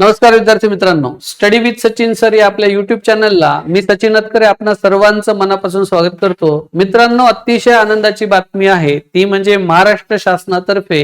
नमस्कार विद्यार्थी मित्रांनो. स्टडी विथ सचिन सर या आपल्या युट्यूब चॅनलला मी सचिन अतकरे आपणा सर्वांचं मनापासून स्वागत करतो. मित्रांनो अतिशय आनंदाची बातमी आहे. ती म्हणजे महाराष्ट्र शासनातर्फे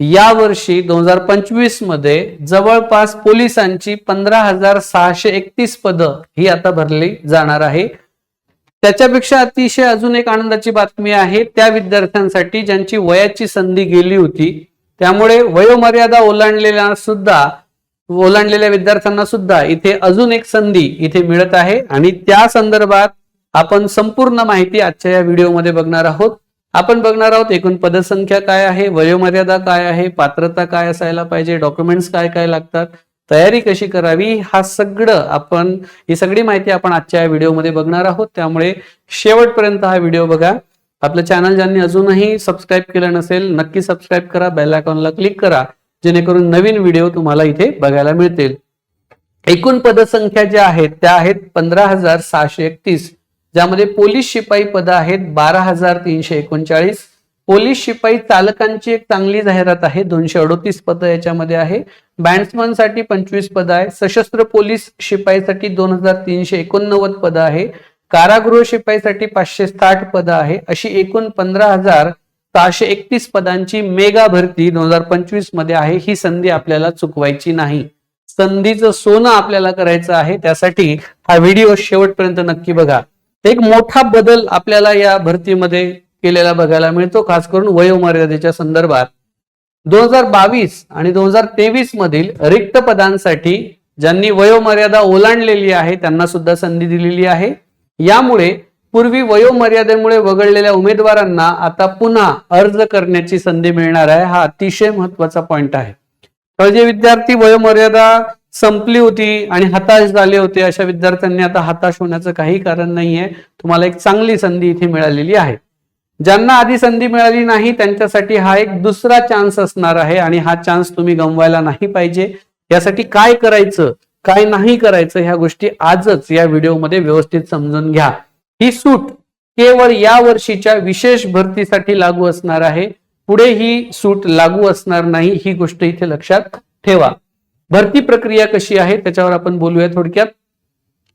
या वर्षी दोन हजार पंचवीसमध्ये जवळपास पोलिसांची पंधरा हजार सहाशे एकतीस पदं ही आता भरली जाणार आहे. त्याच्यापेक्षा अतिशय अजून एक आनंदाची बातमी आहे. त्या विद्यार्थ्यांसाठी ज्यांची वयाची संधी गेली होती त्यामुळे वयोमर्यादा ओलांडलेल्या सुद्धा ओलांडलेल्या विद्यार्थ्यांना सुद्धा इथे अजून एक संधी इथे मिळत आहे. आणि त्या संदर्भात आपण संपूर्ण माहिती आजच्या या व्हिडिओमध्ये बघणार आहोत. आपण बघणार आहोत एकूण पदसंख्या काय आहे वयोमर्यादा काय आहे पात्रता काय असायला पाहिजे डॉक्युमेंट्स काय काय लागतात तयारी कशी करावी हा सगळं आपण ही सगळी माहिती आपण आजच्या या व्हिडिओमध्ये बघणार आहोत. त्यामुळे शेवटपर्यंत हा व्हिडिओ बघा. आपलं चॅनल ज्यांनी अजूनही सबस्क्राईब केलं नसेल नक्की सबस्क्राईब करा बेल आयकॉनला क्लिक करा. जेणेकरून नवीन व्हिडिओ तुम्हाला इथे बघायला मिळतील. एकूण पदसंख्या ज्या आहेत त्या आहेत पंधरा हजार सहाशे एकतीस. ज्यामध्ये पोलीस शिपाई पद आहेत बारा हजार तीनशे एकोणचाळीस. पोलीस शिपाई चालकांची एक चांगली जाहिरात आहे दोनशे अडोतीस पद याच्यामध्ये आहे. बँड्समनसाठी पंचवीस पद आहे सशस्त्र पोलीस शिपाईसाठी दोन हजार तीनशे एकोणनव्वद पद आहे. कारागृह शिपाईसाठी पाचशे साठ पद आहे. अशी एकूण पंधरा हजार सहाशे एकतीस पदांची मेगा भरती दोन हजार पंचवीसमध्ये आहे. ही संधी आपल्याला चुकवायची नाही. संधीचं सोनं आपल्याला करायचं आहे. त्यासाठी हा व्हिडिओ शेवटपर्यंत नक्की बघा. एक मोठा बदल आपल्याला या भरतीमध्ये केलेला बघायला मिळतो खास करून वयोमर्यादेच्या संदर्भात. दोन हजार बावीस आणि दोन हजार तेवीस मधील रिक्त पदांसाठी ज्यांनी वयोमर्यादा ओलांडलेली आहे त्यांना सुद्धा संधी दिलेली आहे. यामुळे पूर्वी वयोमर्यादेमुळे वगळलेल्या उमेदवारांना आता पुन्हा अर्ज करण्याची संधी मिळणार आहे. हा अतिशय महत्त्वाचा पॉइंट आहे. जे विद्यार्थी वयोमर्यादा संपली होती आणि हताश झाले होते अशा विद्यार्थ्यांनी आता हताश होण्याचं काही कारण नाहीये. तुम्हाला एक चांगली संधी इथे मिळालेली आहे. ज्यांना आधी संधी मिळाली नाही त्यांच्यासाठी हा एक दुसरा चान्स असणार आहे आणि हा चान्स तुम्ही गमवायला नाही पाहिजे. यासाठी काय करायचं काय नाही करायचं ह्या गोष्टी आजच या व्हिडिओमध्ये व्यवस्थित समजून घ्या. ही सूट केवळ या वर्षीच्या विशेष भरतीसाठी लागू असणार आहे. पुढे ही सूट लागू असणार नाही ही गोष्ट इथे लक्षात ठेवा. भरती प्रक्रिया कशी आहे त्याच्यावर आपण बोलूया थोडक्यात.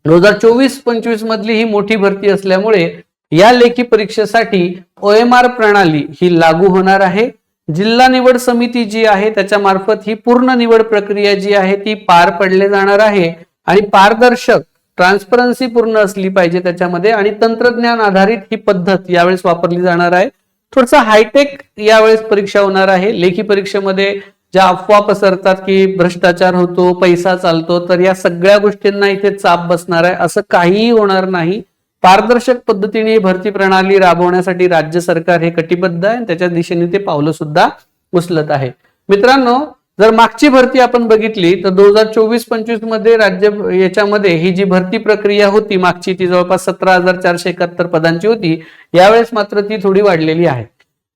दोन हजार चोवीस पंचवीस मधली ही मोठी भरती असल्यामुळे या लेखी परीक्षेसाठी ओएमआर प्रणाली ही लागू होणार आहे. जिल्हा निवड समिती जी आहे त्याच्या मार्फत ही पूर्ण निवड प्रक्रिया जी आहे ती पार पडले जाणार आहे. आणि पारदर्शक ट्रान्सपरन्सी पूर्ण असली पाहिजे त्याच्यामध्ये आणि तंत्रज्ञान आधारित ही पद्धत यावेळेस वापरली जाणार आहे. थोडंसं हायटेक यावेळेस परीक्षा होणार आहे. लेखी परीक्षेमध्ये ज्या अफवा पसरतात की भ्रष्टाचार होतो पैसा चालतो तर या सगळ्या गोष्टींना इथे चाप बसणार आहे. असं काहीही होणार नाही. पारदर्शक पद्धतीने भरती प्रणाली राबवण्यासाठी राज्य सरकार हे कटिबद्ध आहे त्याच्या दिशेने ते पावलं सुद्धा उचलत आहे. मित्रांनो जर मागची भरती आपण बघितली तर दोन हजार चोवीस पंचवीसमध्ये राज्य याच्यामध्ये ही जी भरती प्रक्रिया होती मागची ती जवळपास सतरा हजार चारशे एकाहत्तर पदांची होती यावेळेस मात्र ती थोडी वाढलेली आहे.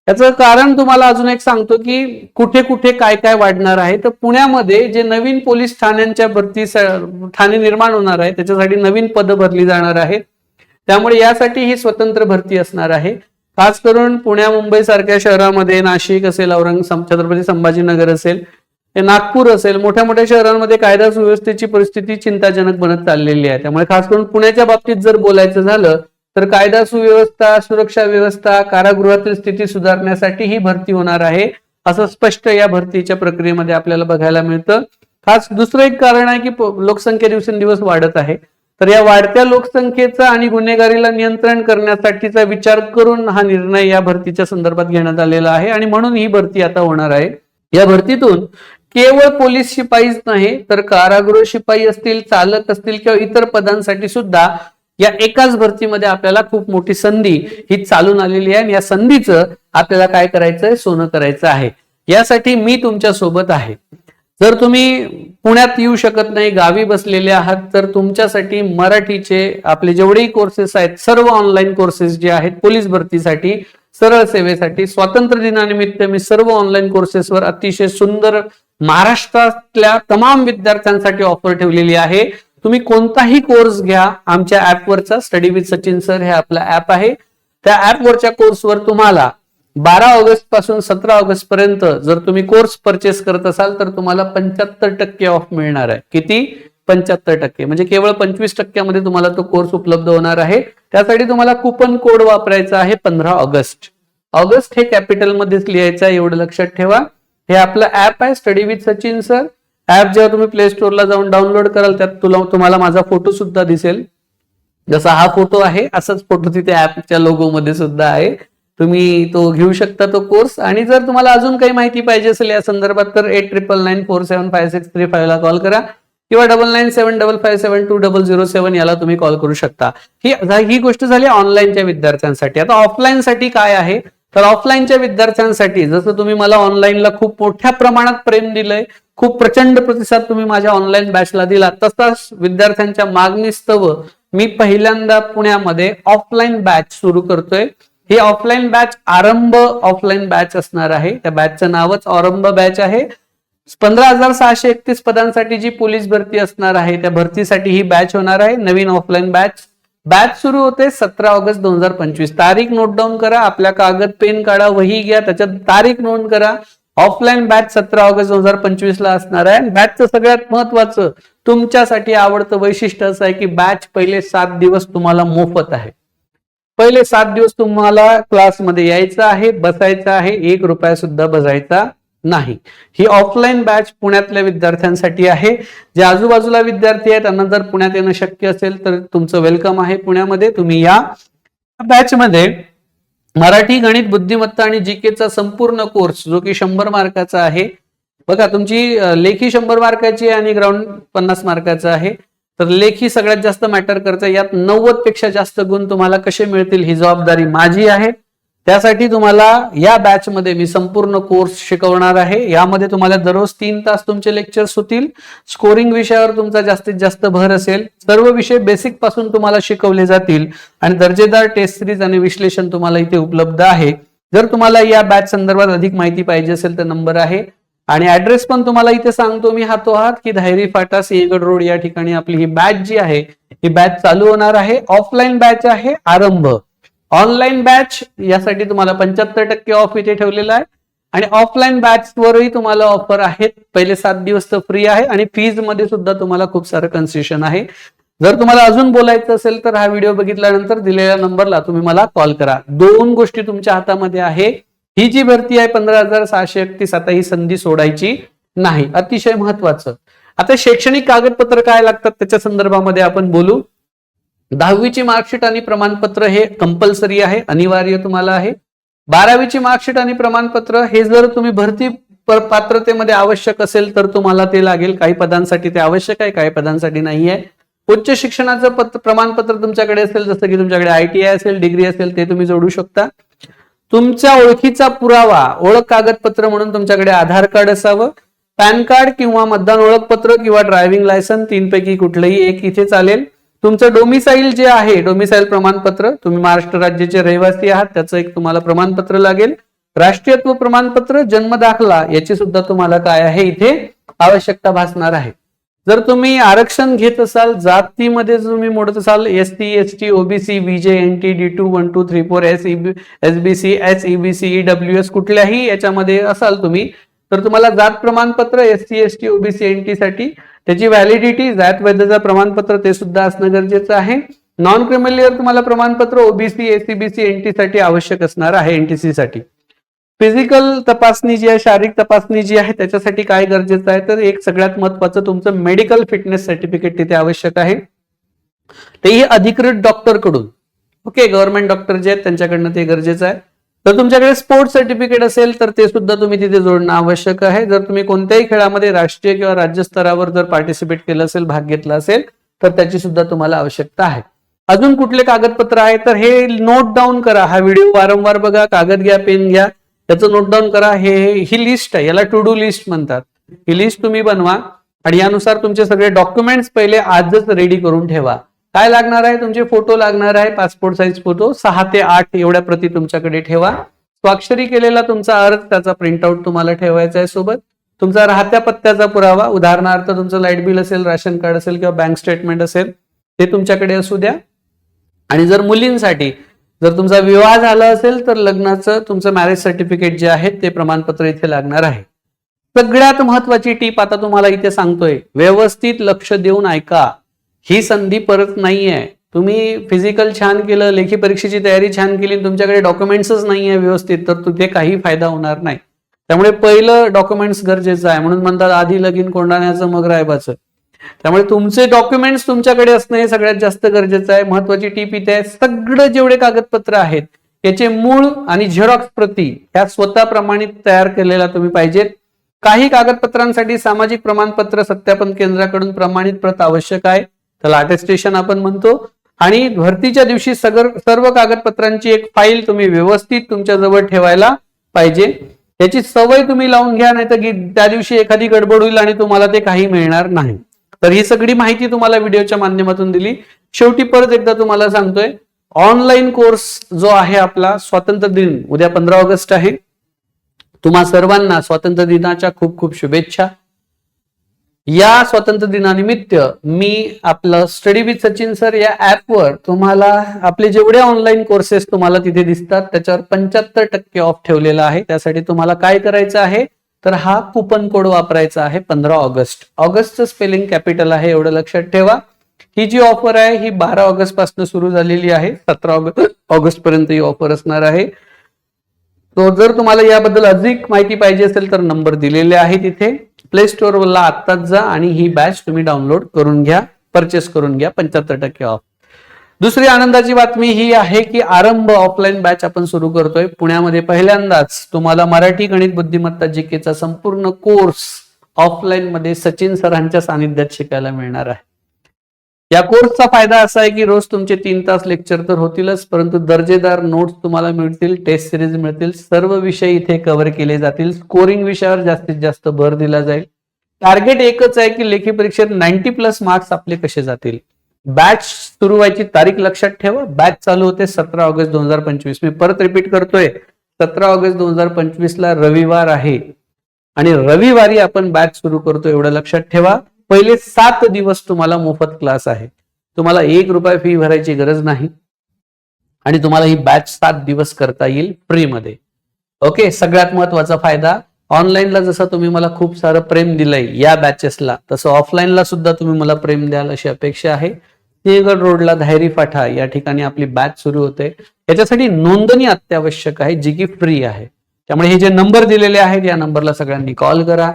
याचं कारण तुम्हाला अजून एक सांगतो की कुठे कुठे काय काय वाढणार आहे तर पुण्यामध्ये जे नवीन पोलीस ठाण्यांच्या भरती ठाणे निर्माण होणार आहे त्याच्यासाठी नवीन पदं भरली जाणार आहेत. त्यामुळे यासाठी ही स्वतंत्र भरती असणार आहे. खास करून पुण्या मुंबई सारख्या शहरामध्ये नाशिक असेल औरंग छत्रपती संभाजीनगर असेल नागपूर असेल मोठ्या मोठ्या शहरांमध्ये कायदा सुव्यवस्थेची परिस्थिती चिंताजनक बनत चाललेली आहे. त्यामुळे खास करून पुण्याच्या बाबतीत जर बोलायचं झालं तर कायदा सुव्यवस्था सुरक्षा व्यवस्था कारागृहातील स्थिती सुधारण्यासाठी ही भरती होणार आहे असं स्पष्ट या भरतीच्या प्रक्रियेमध्ये आपल्याला बघायला मिळतं. खास दुसरं एक कारण आहे की लोकसंख्या दिवसेंदिवस वाढत आहे. तर या वाढत्या लोकसंख्येचा आणि गुन्हेगारीला नियंत्रण करण्यासाठीचा विचार करून हा निर्णय या भरतीच्या संदर्भात घेण्यात आलेला आहे आणि म्हणून ही भरती आता होणार आहे. या भरतीतून केवळ पोलीस शिपाईच नाही तर कारागृह शिपाई असतील चालक असतील किंवा इतर पदांसाठी सुद्धा या एकाच भरतीमध्ये आपल्याला खूप मोठी संधी ही चालून आलेली आहे आणि या संधीचं आपल्याला काय करायचंय? सोनं करायचं आहे. यासाठी मी तुमच्यासोबत आहे. जर तुम्ही पुण्यात येऊ शकत नाही गावी बसलेले आहात तर तुमच्यासाठी मराठीचे आपले जेवढेही कोर्सेस आहेत सर्व ऑनलाईन कोर्सेस जे आहेत पोलीस भरतीसाठी सरळ सेवेसाठी. स्वातंत्र्य दिनानिमित्त मी सर्व ऑनलाईन कोर्सेसवर अतिशय सुंदर महाराष्ट्रातल्या तमाम विद्यार्थ्यांसाठी ऑफर ठेवलेली आहे. तुम्ही कोणताही कोर्स घ्या. आमच्या ऍपवरचा स्टडी विथ सचिन सर हे आपला ऍप आहे. त्या ऍपवरच्या कोर्सवर तुम्हाला बारा ऑगस्टपासून सतरा ऑगस्ट पर्यंत जर तुम्ही कोर्स परचेस करत असाल तर तुम्हाला पंच्याहत्तर टक्के ऑफ मिळणार आहे. किती? पंच्याहत्तर टक्के. म्हणजे केवळ पंचवीस टक्क्यामध्ये तुम्हाला तो कोर्स उपलब्ध होणार आहे. त्यासाठी तुम्हाला कुपन कोड वापरायचा आहे पंधरा ऑगस्ट. ऑगस्ट हे कॅपिटल मध्येच लिहायचं आहे एवढं लक्षात ठेवा. हे आपलं ऍप आहे study with Sachin sir app जेव्हा तुम्ही प्ले स्टोअरला जाऊन डाउनलोड कराल त्यात तुला तुम्हाला माझा फोटो सुद्धा दिसेल. जसा हा फोटो आहे असाच फोटो तिथे ऍपच्या लोगो मध्ये सुद्धा आहे. तुम्ही तो घेऊ शकता तो कोर्स आणि जर तुम्हाला अजून काही माहिती पाहिजे असेल या संदर्भात तर eight triple nine four seven five six three फायव्हला call करा. किंवा double nine seven double five seven two double zero seven याला तुम्ही कॉल करू शकता. ही ही गोष्ट झाली ऑनलाईनच्या विद्यार्थ्यांसाठी. आता ऑफलाईन साठी काय आहे? तर ऑफलाईनच्या विद्यार्थ्यांसाठी जसं तुम्ही मला ऑनलाईनला खूप मोठ्या प्रमाणात प्रेम दिलंय खूप प्रचंड प्रतिसाद तुम्ही माझ्या ऑनलाईन बॅचला दिला तसाच विद्यार्थ्यांच्या मागणीस्तव मी पहिल्यांदा पुण्यामध्ये ऑफलाईन बॅच सुरू करतोय. ही offline batch Aarambh offline batch असणार आहे. त्या बॅचचं नावच आरंभ बॅच आहे. पंधरा हजार सहाशे एकतीस पदांसाठी जी पोलीस भरती असणार आहे त्या भरतीसाठी ही बॅच होणार आहे नवीन ऑफलाईन बॅच बॅच सुरू होते सतरा ऑगस्ट दोन हजार पंचवीस. तारीख नोट डाऊन करा आपल्या कागद पेन काढा वही घ्या त्याच्यात तारीख नोंद करा. ऑफलाईन बॅच सतरा ऑगस्ट दोन हजार पंचवीस ला असणार आहे. आणि बॅचचं सगळ्यात महत्वाचं तुमच्यासाठी आवडतं वैशिष्ट्य असं आहे की बॅच पहिले सात दिवस तुम्हाला मोफत आहे. पहिले सात दिवस तुम्हाला क्लासमध्ये यायचं आहे बसायचं आहे एक रुपया सुद्धा बसायचा नाही. ही ऑफलाईन बॅच पुण्यातल्या विद्यार्थ्यांसाठी आहे. जे आजूबाजूला विद्यार्थी आहेत त्यांना जर पुण्यात येणं शक्य असेल तर तुमचं वेलकम आहे पुण्यामध्ये. तुम्ही या बॅचमध्ये मराठी गणित बुद्धिमत्ता आणि जीकेचा संपूर्ण कोर्स जो की शंभर मार्काचा आहे. बघा तुमची लेखी शंभर मार्काची आहे आणि ग्राउंड पन्नास मार्काचा आहे. तर लेखी सगळ्यात जास्त मॅटर करतं. यात नव्वदपेक्षा जास्त गुण तुम्हाला कसे मिळतील ही जबाबदारी माझी आहे. त्यासाठी तुम्हाला या बॅच मध्ये मी संपूर्ण कोर्स शिकवणार आहे. यामध्ये तुम्हाला दररोज तीन तास तुमचे लेक्चर्स होतील. स्कोरिंग विषयावर तुमचा जास्तीत जास्त भर असेल. सर्व विषय बेसिकपासून तुम्हाला शिकवले जातील आणि दर्जेदार टेस्ट सिरीज आणि विश्लेषण तुम्हाला इथे उपलब्ध आहे. जर तुम्हाला या बॅच संदर्भात अधिक माहिती पाहिजे असेल तर नंबर आहे. आणि ऍड्रेस पण तुम्हाला इथे सांगतो मी हातोहात की धायरी फाटा सिंहगड रोड या ठिकाणी आपली ही बॅच जी आहे ही बॅच चालू होणार आहे. ऑफलाईन बॅच आहे आरंभ. ऑनलाईन बॅच यासाठी तुम्हाला पंच्याहत्तर टक्के ऑफ इथे ठेवलेला आहे. आणि ऑफलाईन बॅच वरही तुम्हाला ऑफर आहेत. पहिले सात दिवस तर फ्री आहे आणि फीजमध्ये सुद्धा तुम्हाला खूप सारं कन्सेशन आहे. जर तुम्हाला अजून बोलायचं असेल तर हा व्हिडिओ बघितल्यानंतर दिलेल्या नंबरला तुम्ही मला कॉल करा. दोन गोष्टी तुमच्या हातामध्ये आहे. ही जी भरती आहे पंधरा हजार सहाशे एकतीस आता ही संधी सोडायची नाही. अतिशय महत्वाचं. आता शैक्षणिक कागदपत्र काय लागतात त्याच्या संदर्भामध्ये आपण बोलू. दहावीची मार्कशीट आणि प्रमाणपत्र हे कंपल्सरी आहे अनिवार्य तुम्हाला आहे. बारावीची मार्कशीट आणि प्रमाणपत्र हे जर तुम्ही भरती पात्रतेमध्ये आवश्यक असेल तर तुम्हाला ते लागेल. काही पदांसाठी ते आवश्यक आहे काही पदांसाठी नाही आहे. उच्च शिक्षणाचं पत्र प्रमाणपत्र तुमच्याकडे असेल जसं की तुमच्याकडे आय टी आय असेल डिग्री असेल ते तुम्ही जोडू शकता. तुमच्या ओळखीचा पुरावा ओळख कागदपत्र म्हणून तुमच्याकडे आधार कार्ड असावं. पॅन कार्ड किंवा मतदान ओळखपत्र किंवा ड्रायव्हिंग लायसन तीनपैकी कुठलंही एक इथे चालेल. तुमचं डोमिसाईल जे आहे डोमिसाईल प्रमाणपत्र तुम्ही महाराष्ट्र राज्याचे रहिवासी आहात त्याचं एक तुम्हाला प्रमाणपत्र लागेल. राष्ट्रीयत्व प्रमाणपत्र जन्म दाखला याची सुद्धा तुम्हाला काय आहे इथे आवश्यकता भासणार आहे. जर तुम्ही आरक्षण घेत असाल जातीमध्ये जर तुम्ही मोडत असाल S T S T OBC VJ N T D two one two three four S S B C S EBC W S कुठल्याही याच्यामध्ये असाल तुम्ही तर तुम्हाला जात प्रमाणपत्र S T S T OBC N T साठी त्याची व्हॅलिडिटी जात वैधता प्रमाणपत्र ते सुद्धा असणं गरजेचं आहे. नॉन क्रिमिलियर तुम्हाला प्रमाणपत्र ओबीसी एसीबीसी एनटी साठी आवश्यक असणार आहे एनटीसी साठी. फिजिकल तपासणी जी आहे शारीरिक तपासणी जी आहे त्याच्यासाठी काय गरजेचं आहे? तर एक सगळ्यात महत्वाचं तुमचं मेडिकल फिटनेस सर्टिफिकेट तिथे आवश्यक आहे. तेही अधिकृत डॉक्टरकडून ओके गव्हर्नमेंट डॉक्टर जे आहेत त्यांच्याकडनं ते गरजेचं आहे. जर तुमच्याकडे स्पोर्ट्स सर्टिफिकेट असेल तर ते सुद्धा तुम्ही तिथे जोडणं आवश्यक आहे. जर तुम्ही कोणत्याही खेळामध्ये राष्ट्रीय किंवा राज्य स्तरावर जर पार्टिसिपेट केलं असेल भाग घेतला असेल तर त्याची सुद्धा तुम्हाला आवश्यकता आहे. अजून कुठले कागदपत्र आहे तर हे नोट डाऊन करा. हा व्हिडिओ वारंवार बघा. कागद घ्या पेन घ्या. त्याचं नोट डाऊन करा. हे ही लिस्ट आहे. याला टू डू लिस्ट म्हणतात. ही लिस्ट तुम्ही बनवा. आणि यानुसार तुमचे सगळे डॉक्युमेंट्स पहिले आजच रेडी करून ठेवा. काय लागणार आहे? तुमचे फोटो लागणार आहे. पासपोर्ट साईज फोटो सहा ते आठ एवढ्या प्रती तुमच्याकडे ठेवा. स्वाक्षरी केलेला तुमचा अर्ज त्याचा प्रिंटआउट तुम्हाला ठेवायचा आहे सोबत. तुमचा राहत्या पत्त्याचा पुरावा. उदाहरणार्थ तुमचं लाइट बिल असेल राशन कार्ड असेल किंवा बँक स्टेटमेंट असेल ते तुमच्याकडे असू द्या. आणि जर मुलींसाठी जर तुमचा विवाह झाला असेल तर लग्नाचं तुमचं मॅरेज सर्टिफिकेट जे आहे ते प्रमाणपत्र इथे लागणार आहे. सगळ्यात महत्वाची टीप आता तुम्हाला इथे सांगतोय. व्यवस्थित लक्ष देऊन ऐका. ही संधी परत नाहीये. तुम्ही फिजिकल छान केलं लेखी परीक्षेची तयारी छान केली तुमच्याकडे डॉक्युमेंट्सच नाहीये व्यवस्थित तर तिथे काही फायदा होणार नाही. त्यामुळे पहिलं डॉक्युमेंट्स गरजेचं आहे. म्हणून म्हणतात आधी लगीन कोंडाण्याचं मग रायबाचं. त्यामुळे तुमचे डॉक्युमेंट्स तुमच्याकडे असणं हे सगळ्यात जास्त गरजेचं आहे. महत्वाची टीप इथे आहे सगळं जेवढे कागदपत्र आहेत याचे मूळ आणि झेरॉक्स प्रती ह्या स्वतः प्रमाणित तयार केलेल्या तुम्ही पाहिजेत. काही कागदपत्रांसाठी सामाजिक प्रमाणपत्र सत्यापन केंद्राकडून प्रमाणित प्रत आवश्यक आहे. त्याला अटेस्टेशन आपण म्हणतो. आणि भरतीच्या दिवशी सगर सर्व कागदपत्रांची एक फाईल तुम्ही व्यवस्थित तुमच्या जवळ ठेवायला पाहिजे. याची सवय तुम्ही लावून घ्या नाही तर त्या दिवशी एखादी गडबड होईल आणि तुम्हाला ते काही मिळणार नाही. तर ही सगळी माहिती तुम्हाला व्हिडिओच्या माध्यमातून दिली. शेवटी परत एकदा तुम्हाला सांगतोय ऑनलाईन कोर्स जो आहे आपला स्वातंत्र्य दिन उद्या पंधरा ऑगस्ट आहे. तुम्हा सर्वांना स्वातंत्र्य दिनाच्या खूप खूप शुभेच्छा. या स्वातंत्र्य दिनानिमित्त मी आपलं स्टडी विथ सचिन सर या ऍपवर तुम्हाला आपले जेवढे ऑनलाईन कोर्सेस तुम्हाला तिथे दिसतात त्याच्यावर पंच्याहत्तर टक्के ऑफ ठेवलेला आहे. त्यासाठी तुम्हाला काय करायचं आहे? तर हा कुपन कोड वापरायचा आहे पंधरा ऑगस्ट. ऑगस्टचं स्पेलिंग कॅपिटल आहे एवढं लक्षात ठेवा. ही जी ऑफर आहे ही बारा ऑगस्टपासून सुरू झालेली आहे. सतरा ऑगस्ट ऑगस्ट पर्यंत ही ऑफर असणार आहे. तो जर तुम्हाला याबद्दल अधिक माहिती पाहिजे असेल तर नंबर दिलेले आहे तिथे. प्ले स्टोअरला आत्ताच जा आणि ही बॅच तुम्ही डाउनलोड करून घ्या परचेस करून घ्या पंच्याहत्तर टक्के ऑफ दुसरी आनंदाची बातमी ही आहे की आरंभ ऑफलाईन बॅच आपण सुरू करतोय. पुण्यामध्ये पहिल्यांदाच तुम्हाला मराठी गणित बुद्धिमत्ता जीकेचा संपूर्ण कोर्स ऑफलाईन मध्ये सचिन सरांच्या सानिध्यात शिकायला मिळणार आहे. या कोर्सचा फायदा असा आहे की रोज तुमचे तीन तास लेक्चर तर होतीलच परंतु दर्जेदार नोट्स तुम्हाला मिळतील टेस्ट सिरीज मिळतील सर्व विषय इथे कव्हर केले जातील. स्कोरिंग विषयावर जास्तीत जास्त भर दिला जाईल. टार्गेट एकच आहे की लेखी परीक्षेत नाईन्टी प्लस मार्क्स आपले कसे जातील? बॅच सुरू व्हायची तारीख लक्षात ठेवा. बॅच चालू होते सतरा ऑगस्ट दोन हजार पंचवीस. मी परत रिपीट करतोय. सतरा ऑगस्ट दोन हजार पंचवीस ला रविवार आहे. आणि रविवारी आपण बॅच सुरू करतो एवढं लक्षात ठेवा. पहिले सात दिवस तुम्हाला मोफत क्लास आहे. तुम्हाला एक रुपये फी भरायची गरज नाही. आणि तुम्हाला ही बॅच सात दिवस करता येईल फ्रीमध्ये ओके सगळ्यात महत्त्वाचा फायदा ऑनलाईनला जसं तुम्ही मला खूप सारं प्रेम दिलंय या बॅचेसला तसं ऑफलाईनला सुद्धा तुम्ही मला प्रेम द्याल अशी अपेक्षा आहे. सिंहगड रोडला धायरी फाटा या ठिकाणी आपली बॅच सुरू होते. याच्यासाठी नोंदणी अत्यावश्यक आहे जी की फ्री आहे. त्यामुळे हे जे नंबर दिलेले आहेत या नंबरला सगळ्यांनी कॉल करा.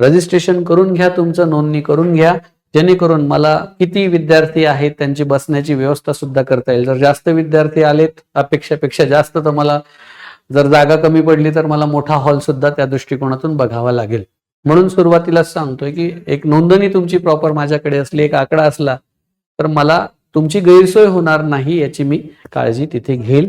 रजिस्ट्रेशन करून घ्या तुमचं नोंदणी करून घ्या. जेणेकरून मला किती विद्यार्थी आहेत त्यांची बसण्याची व्यवस्था सुद्धा करता येईल. जर जास्त विद्यार्थी आलेत अपेक्षापेक्षा जास्त तर मला जर जागा कमी पडली तर मला मोठा हॉल सुद्धा त्या दृष्टिकोनातून बघावा लागेल. म्हणून सुरुवातीलाच सांगतोय की एक नोंदणी तुमची प्रॉपर माझ्याकडे असली एक आकडा असला तर मला तुमची गैरसोय होणार नाही याची मी काळजी तिथे घेईल.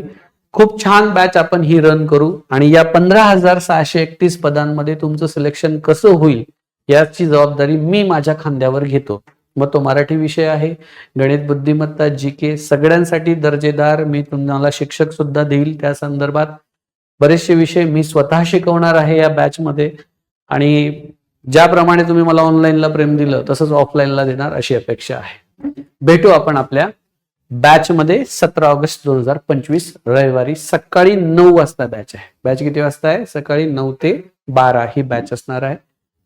खूप छान बॅच आपण ही रन करू आणि या पंधरा हजार सहाशे एकतीस पदांमध्ये तुमचं सिलेक्शन कसं होईल याची जबाबदारी मी माझ्या खांद्यावर घेतो. मग तो मराठी विषय आहे. गणित बुद्धिमत्ता जी के सगळ्यांसाठी दर्जेदार. मी तुम्हाला शिक्षक सुद्धा देईल त्या संदर्भात. बरेचसे विषय मी स्वतः शिकवणार आहे या बॅचमध्ये आणि ज्याप्रमाणे तुम्ही मला ऑनलाईनला प्रेम दिलं तसंच ऑफलाईनला देणार अशी अपेक्षा आहे. भेटू आपण आपल्या बॅच मध्ये सतरा ऑगस्ट दोन हजार पंचवीस रविवारी सकाळी नऊ वाजता बॅच आहे. बॅच किती वाजता आहे? सकाळी नऊ ते बारा ही बॅच असणार आहे.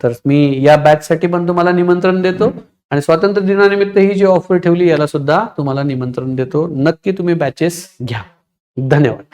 तर मी या बॅच साठी पण तुम्हाला निमंत्रण देतो. आणि स्वातंत्र्य दिनानिमित्त ही जी ऑफर ठेवली याला सुद्धा तुम्हाला निमंत्रण देतो. नक्की तुम्ही बॅचेस घ्या. धन्यवाद.